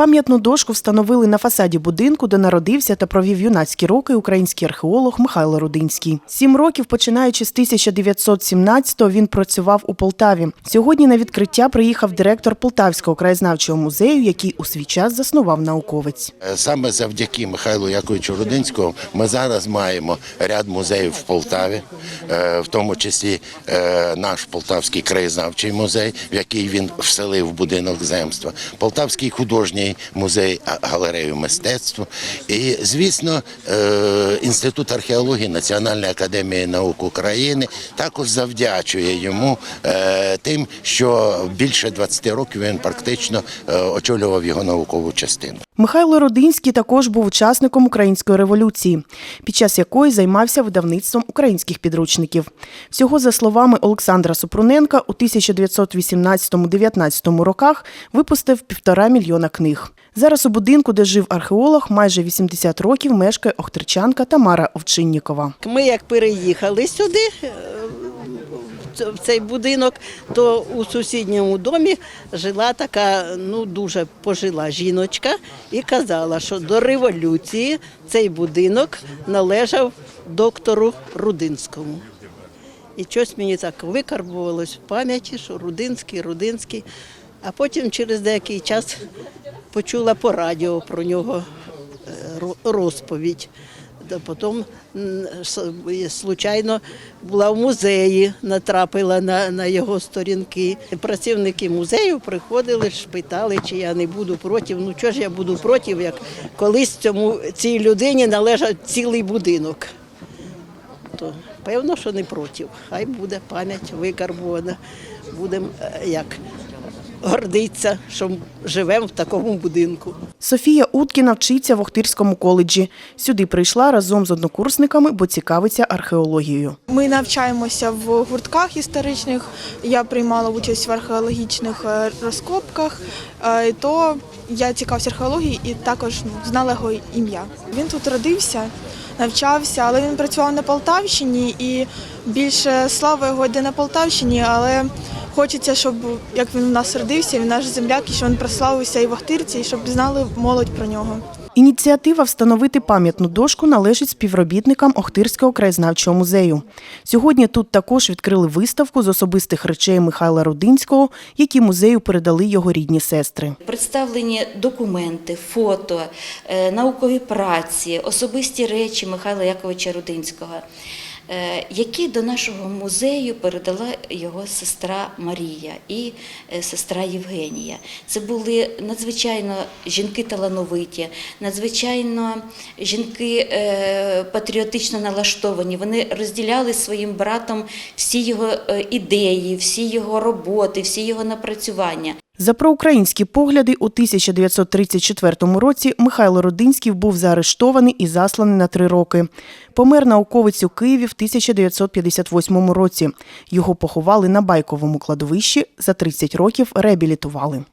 Пам'ятну дошку встановили на фасаді будинку, де народився та провів юнацькі роки український археолог Михайло Рудинський. Сім років, починаючи з 1917-го, він працював у Полтаві. Сьогодні на відкриття приїхав директор Полтавського краєзнавчого музею, який у свій час заснував науковець. Е, Саме завдяки Михайлу Яковичу Рудинському ми зараз маємо ряд музеїв в Полтаві, е, в тому числі е, наш Полтавський краєзнавчий музей, в який він вселив будинок земства, Полтавський художній музей а- галерею мистецтва. І, звісно, е, Інститут археології Національної академії наук України також завдячує йому е, тим, що більше 20 років він практично е, очолював його наукову частину. Михайло Родинський також був учасником української революції, під час якої займався видавництвом українських підручників. Всього, за словами Олександра Супруненка, у 1918-19 роках випустив півтора мільйона книг. Зараз у будинку, де жив археолог, майже 80 років мешкає охтерчанка Тамара Овчиннікова. Ми як переїхали сюди, е, в цей будинок, то у сусідньому домі жила така ну дуже пожила жіночка і казала, що до революції цей будинок належав доктору Рудинському. І щось мені так викарбувалось в пам'яті, що Рудинський, Рудинський. А потім через деякий час почула по радіо про нього е, розповідь. Потім случайно була в музеї, натрапила на, на його сторінки. Працівники музею приходили, ж питали, чи я не буду проти. Ну чого ж я буду проти, як колись цьому цій людині належав цілий будинок. То певно, що не проти. Хай буде пам'ять викарбована. Будемо е, як гордитися, що живемо в такому будинку. Софія Уткіна вчиться в Охтирському коледжі. Сюди прийшла разом з однокурсниками, бо цікавиться археологією. Ми навчаємося в гуртках історичних. Я приймала участь в археологічних е, розкопках, е, то я цікавився археологією і також ну, знала його ім'я. Він тут родився, навчався, але він працював на Полтавщині і більше слава його йде на Полтавщині, але хочеться, щоб як він у нас родився, він наш земляк, і що він прославився і в Охтирці, і щоб знали молодь про нього. Ініціатива встановити пам'ятну дошку належить співробітникам Охтирського краєзнавчого музею. Сьогодні тут також відкрили виставку з особистих речей Михайла Рудинського, які музею передали його рідні сестри. Представлені документи, фото, е, наукові праці, особисті речі Михайла Яковича Рудинського, е, які до нашого музею передала його сестра Марія і е, сестра Євгенія. Це були надзвичайно жінки талановиті, надзвичайно жінки е, патріотично налаштовані. Вони розділяли своїм братом всі його е, ідеї, всі його роботи, всі його напрацювання. За проукраїнські погляди у 1934 році Михайло Родинський був заарештований і засланий на три роки. Помер науковець у Києві в 1958 році. Його поховали на байковому кладовищі, за 30 років реабілітували.